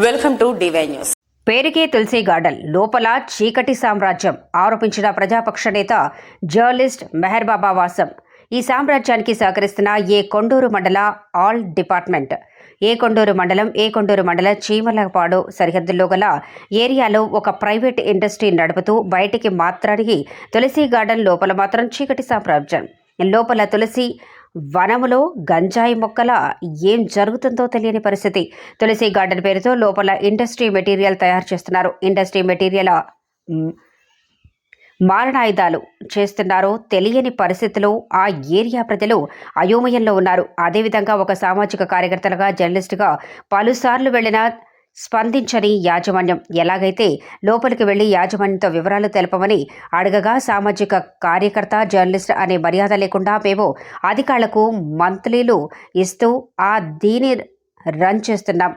Welcome to DY news. పేరుకే తులసి garden లోపల చీకటి సామ్రాజ్యం ఆరోపించిన ప్రజాపక్ష నేత జర్నలిస్ట్ మెహర్బాబా వాసం. ఈ సామ్రాజ్యానికి సహకరిస్తున్న ఏ కొండూరు మండల ఆల్ డిపార్ట్మెంట్. ఏ కొండూరు మండలం ఏ కొండూరు మండల చీమలపాడు సరిహద్దుల్లో గల ఏరియాలో ఒక ప్రైవేట్ ఇండస్ట్రీ నడుపుతూ బయటికి మాత్రానికి తులసి గార్డెన్ లోపల మాత్రం చీకటి సామ్రాజ్యం. లోపల తులసి వనములో గంజాయి మొక్కల ఏం జరుగుతుందో తెలియని పరిస్థితి. తులసి గార్డెన్ పేరుతో లోపల ఇండస్ట్రీ మెటీరియల్ తయారు చేస్తున్నారు. ఇండస్ట్రీ మెటీరియల్ మారణాయుధాలు చేస్తున్నారో తెలియని పరిస్థితిలో ఆ ఏరియా ప్రజలు అయోమయంలో ఉన్నారు. అదేవిధంగా ఒక సామాజిక కార్యకర్తలుగా జర్నలిస్టుగా పలుసార్లు వెళ్ళిన స్పందించని యాజమాన్యం. ఎలాగైతే లోపలికి వెళ్ళి యాజమాన్యంతో వివరాలు తెలపమని అడగగా సామాజిక కార్యకర్త జర్నలిస్ట్ అనే మర్యాద లేకుండా మేము అధికారులకు మంత్లీలు ఇస్తూ ఆ దీని రన్ చేస్తున్నాం.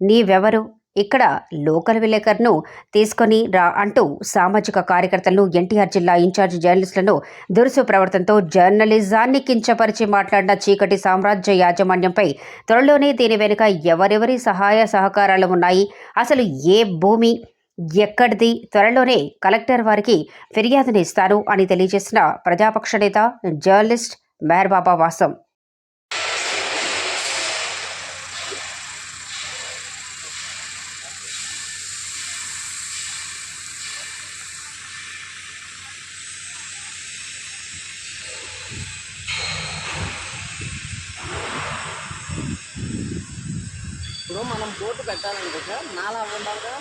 నీవెవరు? ఇక్కడ లోకల్ విలేకరును తీసుకొని రా అంటూ సామాజిక కార్యకర్తలను ఎన్టీఆర్ జిల్లా ఇన్ఛార్జ్ జర్నలిస్టులను దురుసు ప్రవర్తనతో జర్నలిజాన్ని కించపరిచి మాట్లాడిన చీకటి సామ్రాజ్య యాజమాన్యంపై త్వరలోనే దీని వెనుక ఎవరెవరి సహాయ సహకారాలు ఉన్నాయి? అసలు ఏ భూమి ఎక్కడిది? త్వరలోనే కలెక్టర్ వారికి ఫిర్యాదుని ఇస్తాను అని తెలియజేసిన ప్రజాపక్ష నేత జర్నలిస్ట్ మెహర్బాబా వాసం. ఇప్పుడు మనం బోర్డు పెట్టాలంటే సార్ నాలా ఉండాలి కదా